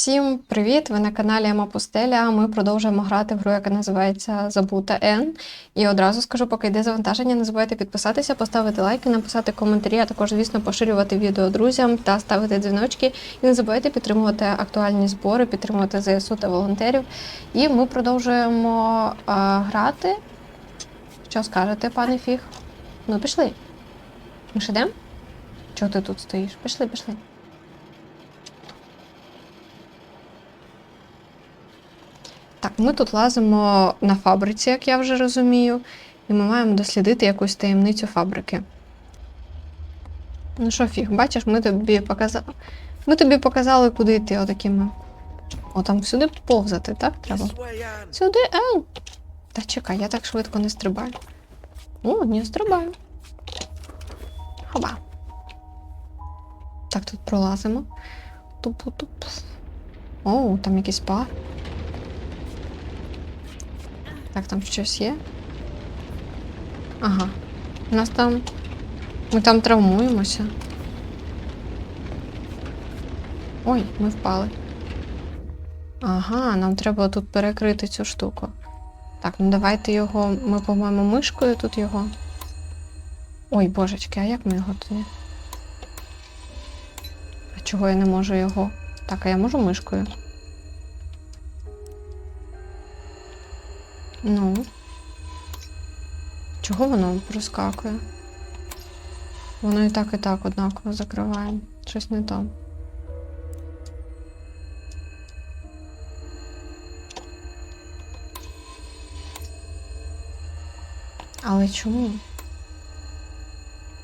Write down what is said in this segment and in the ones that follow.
Всім привіт! Ви на каналі Ема Пустеля. Ми продовжуємо грати в гру, яка називається Забута Н. І одразу скажу, поки йде завантаження, не забувайте підписатися, поставити лайки, написати коментарі, а також, звісно, поширювати відео друзям та ставити дзвіночки. І не забувайте підтримувати актуальні збори, підтримувати ЗСУ та волонтерів. І ми продовжуємо а, грати. Що скажете, пане Фіг? Ну, пішли. Ми ж ідемо? Чого ти тут стоїш? Пішли, пішли. Так, ми тут лазимо на фабриці, як я вже розумію, і ми маємо дослідити якусь таємницю фабрики. Ну що, фіг, бачиш, ми тобі показали. Ми тобі показали, куди йти отакими. О, там сюди повзати, так? Треба? Сюди, ел. Та чекай, я так швидко не стрибаю. О, не стрибаю. Хоба. Так, тут пролазимо. Тупу-туп. О, там якийсь бар. Так, там щось є. Ага. У нас там. Ми там травмуємося. Ой, ми впали. Ага, нам треба тут перекрити цю штуку. Так, ну давайте його. Ми, по-моєму, мишкою тут його. Ой, божечки, а як ми його тоді? А чого я не можу його? Так, а я можу мишкою? Ну. Чого воно проскакує? Воно і так, і так однаково закриває. Щось не то. Але чому?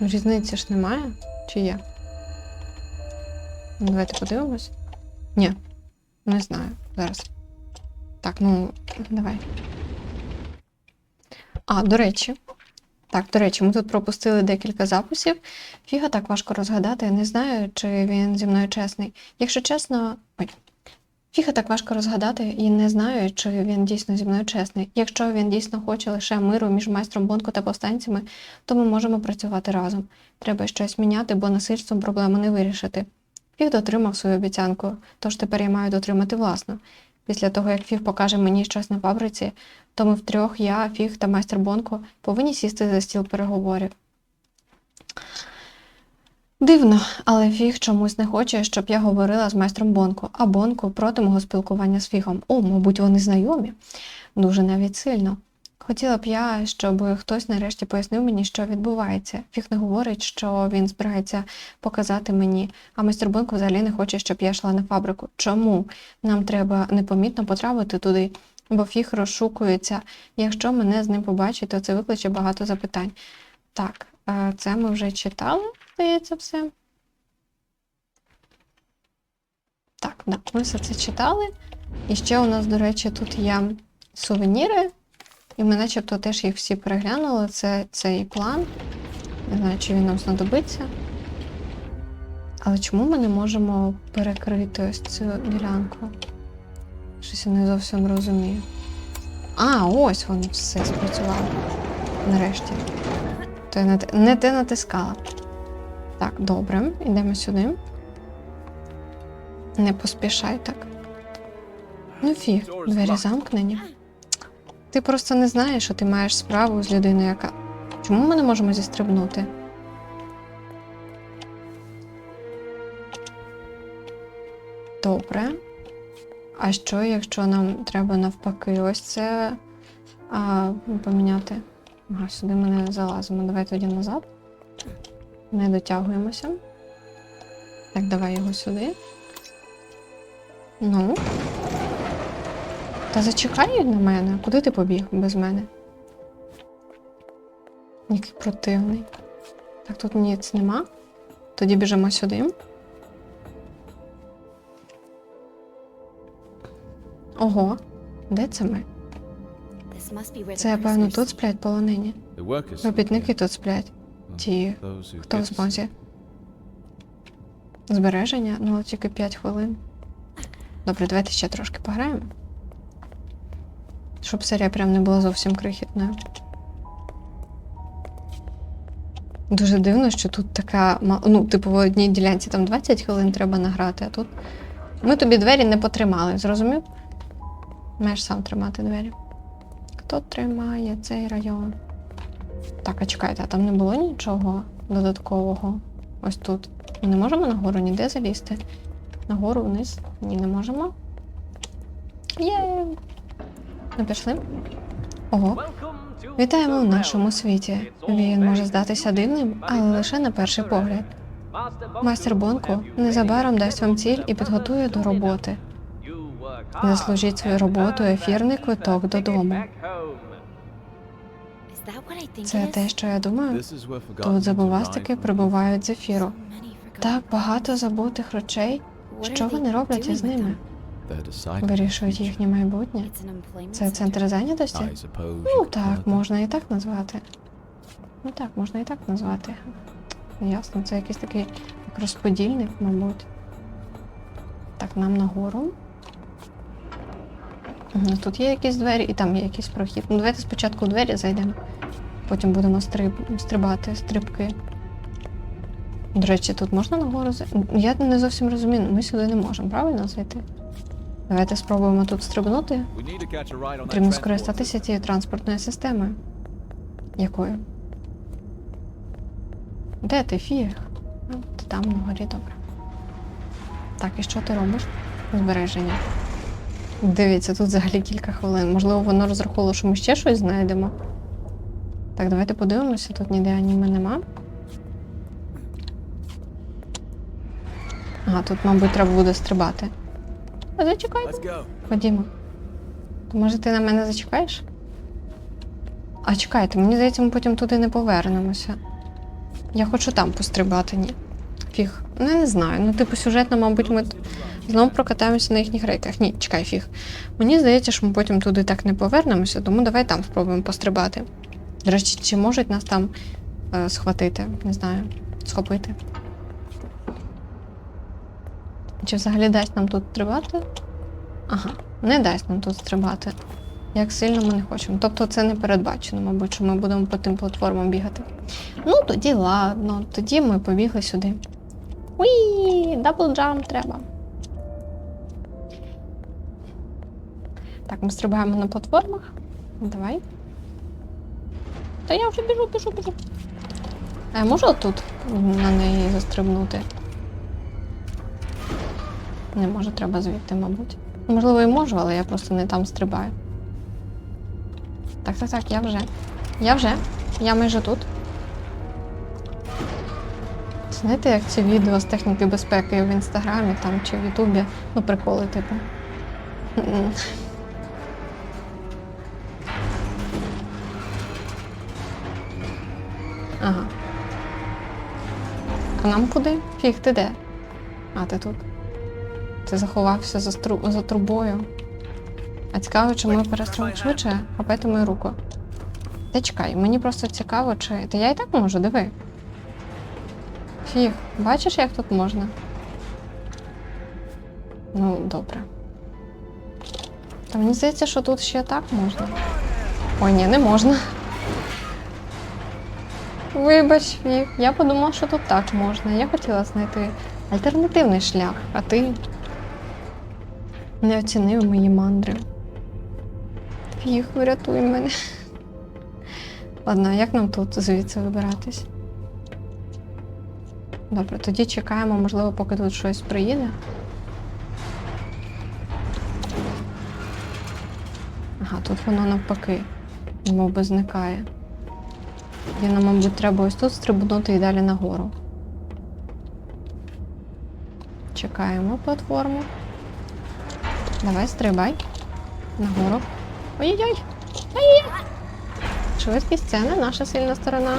Різниці ж немає? Чи є? Ну, Давайте подивимось. Ні, не знаю. Зараз. Так, ну, давай. А, до речі. Так, до речі, ми тут пропустили декілька записів. Фіга так важко розгадати. Я не знаю, чи він зі мною чесний. Якщо чесно. Ой. Фіга так важко розгадати і не знаю, чи він дійсно зі мною чесний. Якщо він дійсно хоче лише миру між майстром Бонко та повстанцями, то ми можемо працювати разом. Треба щось міняти, бо насильством проблему не вирішити. Фіг дотримав свою обіцянку, тож тепер я маю дотримати власну. Після того, як Фіг покаже мені щось на фабриці, то ми втрьох, я, Фіг та майстер Бонко, повинні сісти за стіл переговорів. Дивно, але Фіг чомусь не хоче, щоб я говорила з майстром Бонко, а Бонко проти мого спілкування з Фігом. О, мабуть, вони знайомі. Дуже навіть сильно. Хотіла б я, щоб хтось нарешті пояснив мені, що відбувається. Фіг не говорить, що він збирається показати мені, а майстер Бонко взагалі не хоче, щоб я йшла на фабрику. Чому? Нам треба непомітно потрапити туди, бо фіг розшукується. Якщо мене з ним побачить, то це викличе багато запитань. Так, е, це ми вже читали, здається, все. Так, да, ми все це читали. І ще у нас, до речі, тут є сувеніри. І ми начебто теж їх всі переглянули. Це цей план. Не знаю, чи він нам знадобиться. Але чому ми не можемо перекрити ось цю ділянку? Щось я не зовсім розумію. А, ось воно все спрацювало. Нарешті. То я не те, натискала. Так, добре, йдемо сюди. Не поспішай так. Ну фіг, двері замкнені. Ти просто не знаєш, що ти маєш справу з людиною, яка. Чому ми не можемо зістрибнути? Добре. А що, якщо нам треба навпаки ось це а, поміняти? Ага, сюди ми не залазимо. Давай тоді назад. Не дотягуємося. Так, давай його сюди. Ну. Та зачекай на мене. Куди ти побіг без мене? Який противний. Так, тут ніц нема. Тоді біжимо сюди. Ого, де це ми? Це, певно, тут сплять полонені. Робітники тут сплять. Ті, хто в спонсі. Збереження? Ну, тільки 5 хвилин. Добре, давайте ще трошки пограємо. Щоб серія прям не була зовсім крихітною. Дуже дивно, що тут така. Ну, типу, в одній ділянці там 20 хвилин треба награти, а тут Ми тобі двері не потримали, зрозумів? Маєш сам тримати двері. Хто тримає цей район? Так, а чекайте, а там не було нічого додаткового. Ось тут. Ми не можемо нагору ніде залізти. Нагору вниз. Ні, не можемо. Є. Ну, пішли. Ого. Вітаємо у нашому світі. Він може здатися дивним, але лише на перший погляд. Майстер Бонку незабаром дасть вам ціль і підготує до роботи. Заслужіть свою роботу ефірний квиток додому. Це те, що я думаю. Тут забувастики прибувають з ефіру. Так багато забутих речей. Що вони роблять із ними? Вирішують їхнє майбутнє. Це центр зайнятості? Ну так, можна і так назвати. Ну так, можна і так назвати. Ясно, це якийсь такий як розподільник, мабуть. Так, нам нагору. Мгм, Тут є якісь двері і там є якийсь прохід. Ну, давайте спочатку в двері зайдемо. Потім будемо стриб... стрибати, стрибки. До речі, тут можна нагору зайти? Я не зовсім розумію, ми сюди не можемо, правильно зайти? Давайте спробуємо тут стрибнути. Потрібно скористатися цією транспортною системою. Якою? Де ти фіг? Ти там на горі, добре. Так, і що ти робиш? Збереження. Дивіться, тут взагалі кілька хвилин. Можливо, воно розраховувало, що ми ще щось знайдемо. Так, давайте подивимося, тут ніде аніме нема. Ага, тут, мабуть, треба буде стрибати. Зачекайте. Ходімо. То може ти на мене зачекаєш? А чекайте, мені здається, ми потім туди не повернемося. Я хочу там пострибати, ні. Фіг. Ну, я не знаю. Ну, типу, сюжетно, мабуть, ми знову прокатаємося на їхніх рейках. Ні, чекай, фіг. Мені здається, що ми потім туди так не повернемося, тому давай там спробуємо пострибати. До речі, чи можуть нас там е, схватити? Не знаю. Схопити. Чи взагалі дасть нам тут стрибати? Ага, не дасть нам тут стрибати. Як сильно ми не хочемо. Тобто це не передбачено, мабуть, що ми будемо по тим платформам бігати. Ну, тоді ладно, тоді ми побігли сюди. Уі, дабл джамп треба. Так, ми стрибаємо на платформах. Давай. Та я вже біжу, біжу, біжу. А я можу тут на неї застрибнути? Не можу, треба звідти, мабуть. Можливо, і можу, але я просто не там стрибаю. Так, так, так, я вже. Я вже. Я майже тут. Знаєте, як ці відео з техніки безпеки в інстаграмі там чи в Ютубі? Ну, приколи, типу. Ага. А нам куди? Фіг, ти де? А, ти тут. Ти заховався за, стру... за трубою. А цікаво, чи ми перестрілимо швидше, хапайте мою руку. Та чекай, мені просто цікаво, чи. Та я і так можу, диви. Фіг, бачиш, як тут можна? Ну, добре. Та мені здається, що тут ще так можна. Ой, ні, не можна. Вибач, Фіг, я подумала, що тут так можна. Я хотіла знайти альтернативний шлях, а ти не оцінив мої мандри. Фіг, врятуй мене. Ладно, а як нам тут звідси вибиратись? Добре, тоді чекаємо, можливо, поки тут щось приїде. Ага, тут воно навпаки, мов би зникає. І нам, мабуть, треба ось тут стрибнути і далі нагору. Чекаємо платформу. Давай, стрибай. Нагору. Ой-ой-ой! Ой-ой-ой! Швидкість це не наша сильна сторона.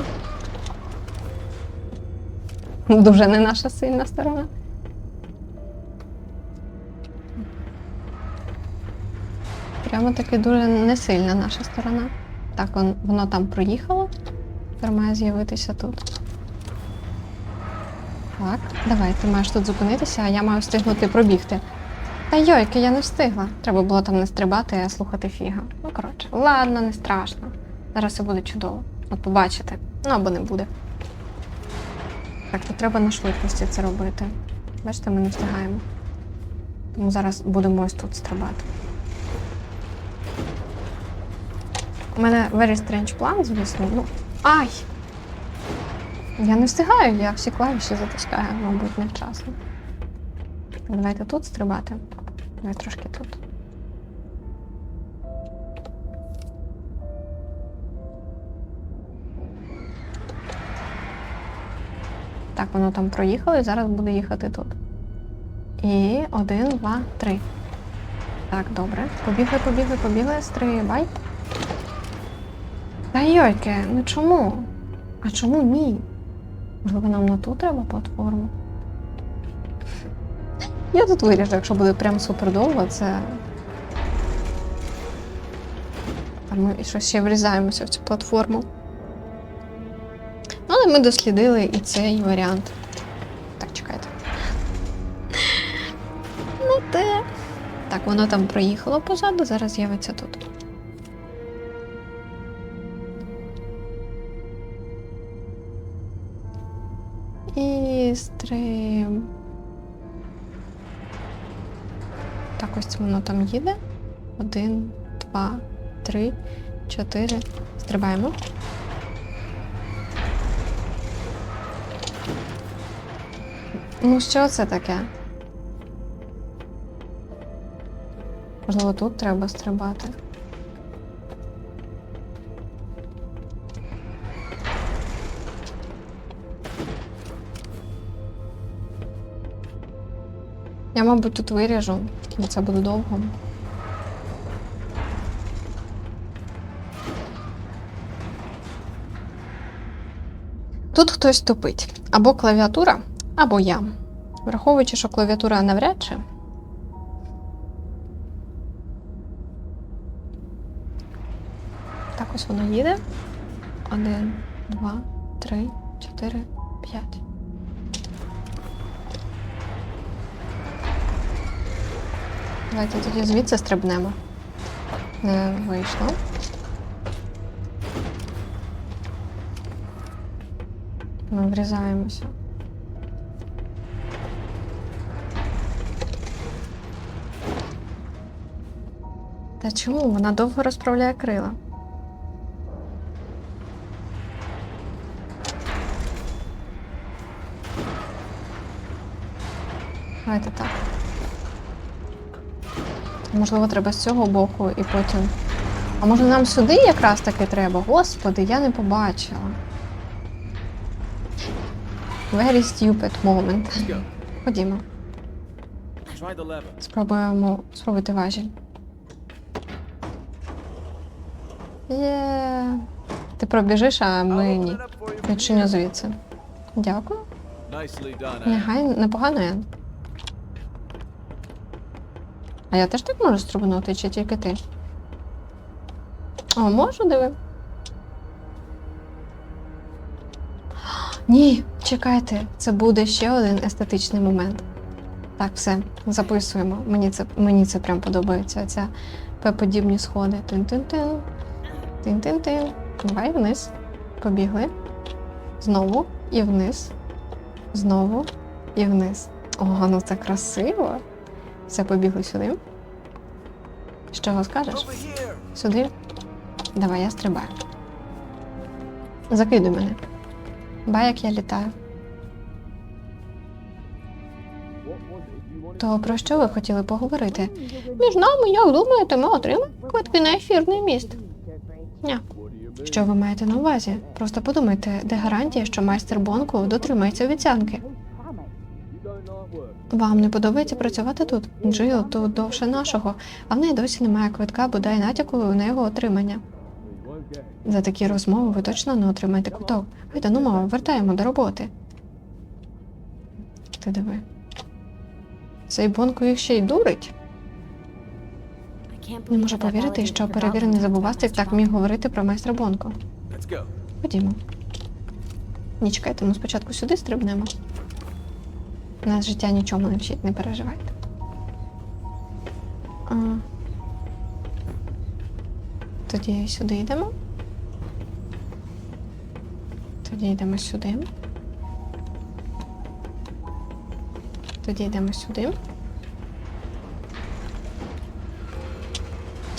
Дуже не наша сильна сторона. Прямо таки дуже не сильна наша сторона. Так, вон- воно там проїхало. Тепер має з'явитися тут. Так, давай, ти маєш тут зупинитися, а я маю встигнути пробігти. Та йойки, я не встигла. Треба було там не стрибати, а слухати фіга. Ну, коротше, ладно, не страшно. Зараз все буде чудово. От побачите. Ну або не буде. Так, то треба на швидкості це робити. Бачите, ми не встигаємо. Тому зараз будемо ось тут стрибати. У мене very strange план, звісно. Ну. Ай! Я не встигаю, я всі клавіші затискаю, мабуть, невчасно. Давайте тут стрибати. Давай трошки тут. Так, воно там проїхало і зараз буде їхати тут. І один, два, три. Так, добре. Побігли, побігли, побігли, стрибай. Та йойки, ну чому? А чому ні? Можливо, нам на ту треба платформу? Я тут виріжу, якщо буде прям супер довго, це. Там ми щось ще врізаємося в цю платформу. Ну, але ми дослідили і цей варіант. Так, чекайте. Ну те. Так, воно там проїхало позаду, зараз з'явиться тут. І стрим. Так, ось воно там їде. Один, два, три, чотири. Стрибаємо. Ну, що це таке? Можливо, тут треба стрибати. Я, мабуть, тут виріжу, бо це буде довго. Тут хтось тупить. Або клавіатура, або я. Враховуючи, що клавіатура навряд чи. Так ось воно їде. Один, два, три, чотири, п'ять. Давайте тоді звідси стрибнемо. Не вийшло. Ми врізаємося. Та чому? Вона довго розправляє крила. Давайте так. Можливо, треба з цього боку і потім. А може нам сюди якраз таки треба? Господи, я не побачила. Very stupid moment. Ходімо. Спробуємо спробуйте важіль. Є. Ти пробіжиш, а ми ні. Відчиню звідси. Дякую. Нехай непогано я. А я теж так можу стрибнути, чи тільки ти? О, можу, диви. Ні, чекайте, це буде ще один естетичний момент. Так, все, записуємо. Мені це, мені це прям подобається. Ця П-подібні сходи. Тин-тин-тин. Тин-тин-тин. Давай вниз. Побігли. Знову і вниз. Знову і вниз. О, ну це красиво. Все, побігли сюди. Що скажеш? Сюди. Давай, я стрибаю. Закидуй мене. Бай, як я літаю. То про що ви хотіли поговорити? Між нами, як думаєте, ми отримаємо квитки на ефірний міст. Ня. Що ви маєте на увазі? Просто подумайте, де гарантія, що майстер Бонку дотримається обіцянки. Вам не подобається працювати тут? Джил тут довше нашого, а в неї досі немає квитка, бодай натяку на його отримання. За такі розмови ви точно не отримаєте квиток. Гайда, ну мова, вертаємо до роботи. Ти диви. Цей Бонко їх ще й дурить. Не можу повірити, що перевірений забувастик так міг говорити про майстра Бонко. Ходімо. Ні, чекайте, ну спочатку сюди стрибнемо. Нас життя нічому не вчить, не переживайте. А... Тоді сюди йдемо. Тоді йдемо сюди. Тоді йдемо сюди.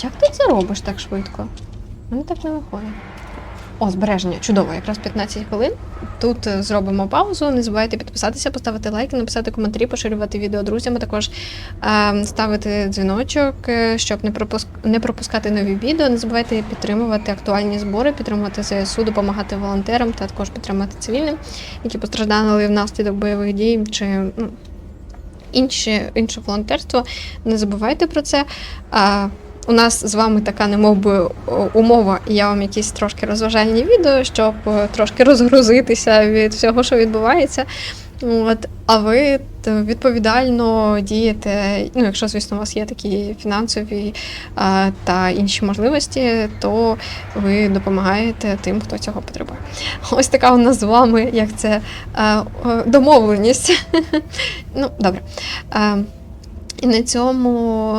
Як ти це робиш так швидко? Мені так не виходить. О, збереження. Чудово, якраз 15 хвилин. Тут е, зробимо паузу. Не забувайте підписатися, поставити лайки, написати коментарі, поширювати відео друзям, а також е, ставити дзвіночок, е, щоб не, пропуск... не пропускати нові відео. Не забувайте підтримувати актуальні збори, підтримувати ЗСУ, допомагати волонтерам та також підтримати цивільним, які постраждали внаслідок бойових дій чи ну, інші, інше волонтерство. Не забувайте про це. А, у нас з вами така немов би умова, і я вам якісь трошки розважальні відео, щоб е, трошки розгрузитися від всього, що відбувається. От, а ви відповідально дієте, ну, якщо, звісно, у вас є такі фінансові а, та інші можливості, то ви допомагаєте тим, хто цього потребує. Ось така у нас з вами, як це а, домовленість. ну, добре. І на цьому.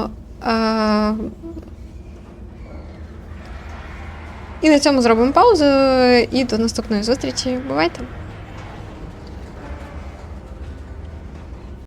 І на цьому зробимо паузу і до наступної зустрічі. Бувайте!